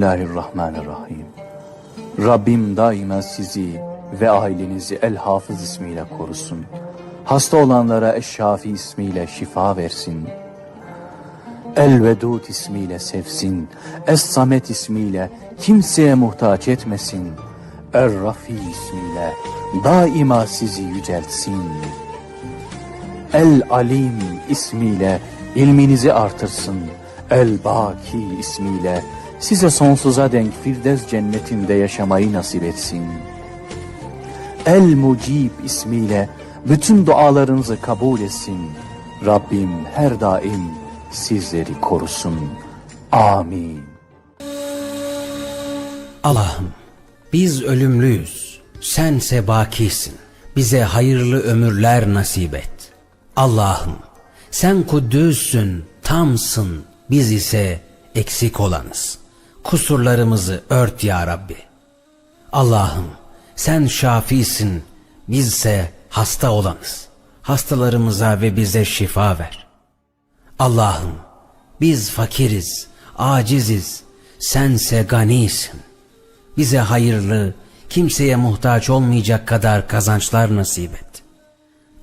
Bismillahirrahmanirrahim. Rabbim daima sizi ve ailenizi El Hafız ismiyle korusun. Hasta olanlara Eşşafi ismiyle şifa versin. El Vedud ismiyle sevsin. Es Samet ismiyle kimseye muhtaç etmesin. Er Rafi ismiyle daima sizi yüceltsin. El Alim ismiyle ilminizi artırsın. El Baki ismiyle size sonsuza denk Firdevs cennetinde yaşamayı nasip etsin. El Mucib ismiyle bütün dualarınızı kabul etsin. Rabbim her daim sizleri korusun. Amin. Allah'ım biz ölümlüyüz. Sense bakisin. Bize hayırlı ömürler nasip et. Allah'ım sen kuddüssün, tamsın. Biz ise eksik olanız. Kusurlarımızı ört ya Rabbi. Allah'ım sen şafisin. Bizse hasta olanız. Hastalarımıza ve bize şifa ver. Allah'ım biz fakiriz, aciziz, sense ganisin. Bize hayırlı, kimseye muhtaç olmayacak kadar kazançlar nasip et.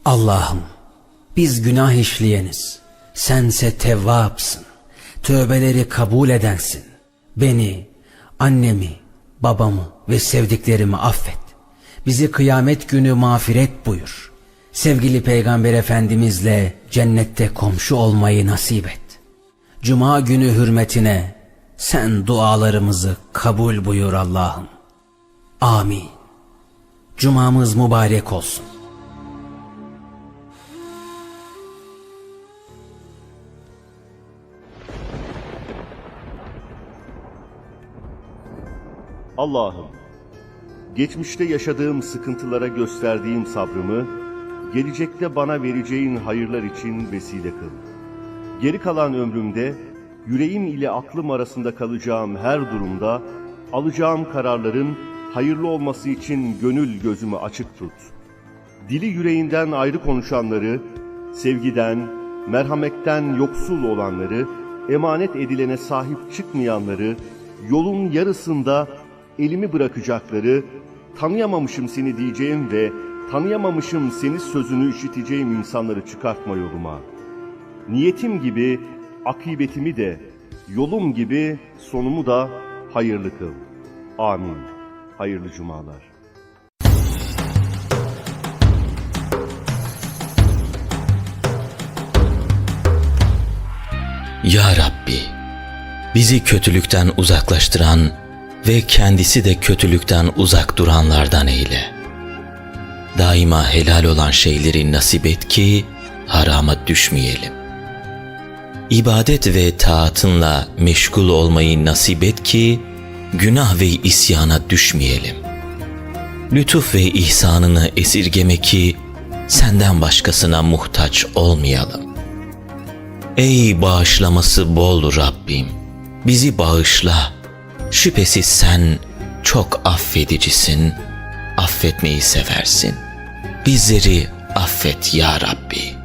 Allah'ım biz günah işleyeniz, sense tevvapsın, tövbeleri kabul edensin. Beni, annemi, babamı ve sevdiklerimi affet. Bizi kıyamet günü mağfiret buyur. Sevgili Peygamber Efendimizle cennette komşu olmayı nasip et. Cuma günü hürmetine sen dualarımızı kabul buyur Allah'ım. Amin. Cumamız mübarek olsun. Allah'ım, geçmişte yaşadığım sıkıntılara gösterdiğim sabrımı, gelecekte bana vereceğin hayırlar için vesile kıl. Geri kalan ömrümde, yüreğim ile aklım arasında kalacağım her durumda, alacağım kararların hayırlı olması için gönül gözümü açık tut. Dili yüreğinden ayrı konuşanları, sevgiden, merhametten yoksul olanları, emanet edilene sahip çıkmayanları, yolun yarısında elimi bırakacakları, tanıyamamışım seni diyeceğim ve tanıyamamışım seni sözünü işiteceğim insanları çıkartma yoluma. Niyetim gibi akıbetimi de, yolum gibi sonumu da hayırlı kıl. Amin. Hayırlı cumalar. Ya Rabbi, bizi kötülükten uzaklaştıran ve kendisi de kötülükten uzak duranlardan eyle. Daima helal olan şeyleri nasip et ki harama düşmeyelim. İbadet ve taatınla meşgul olmayı nasip et ki günah ve isyana düşmeyelim. Lütuf ve ihsanını esirgeme ki senden başkasına muhtaç olmayalım. Ey bağışlaması bol Rabbim, bizi bağışla. Şüphesiz sen çok affedicisin, affetmeyi seversin. Bizleri affet ya Rabbi.''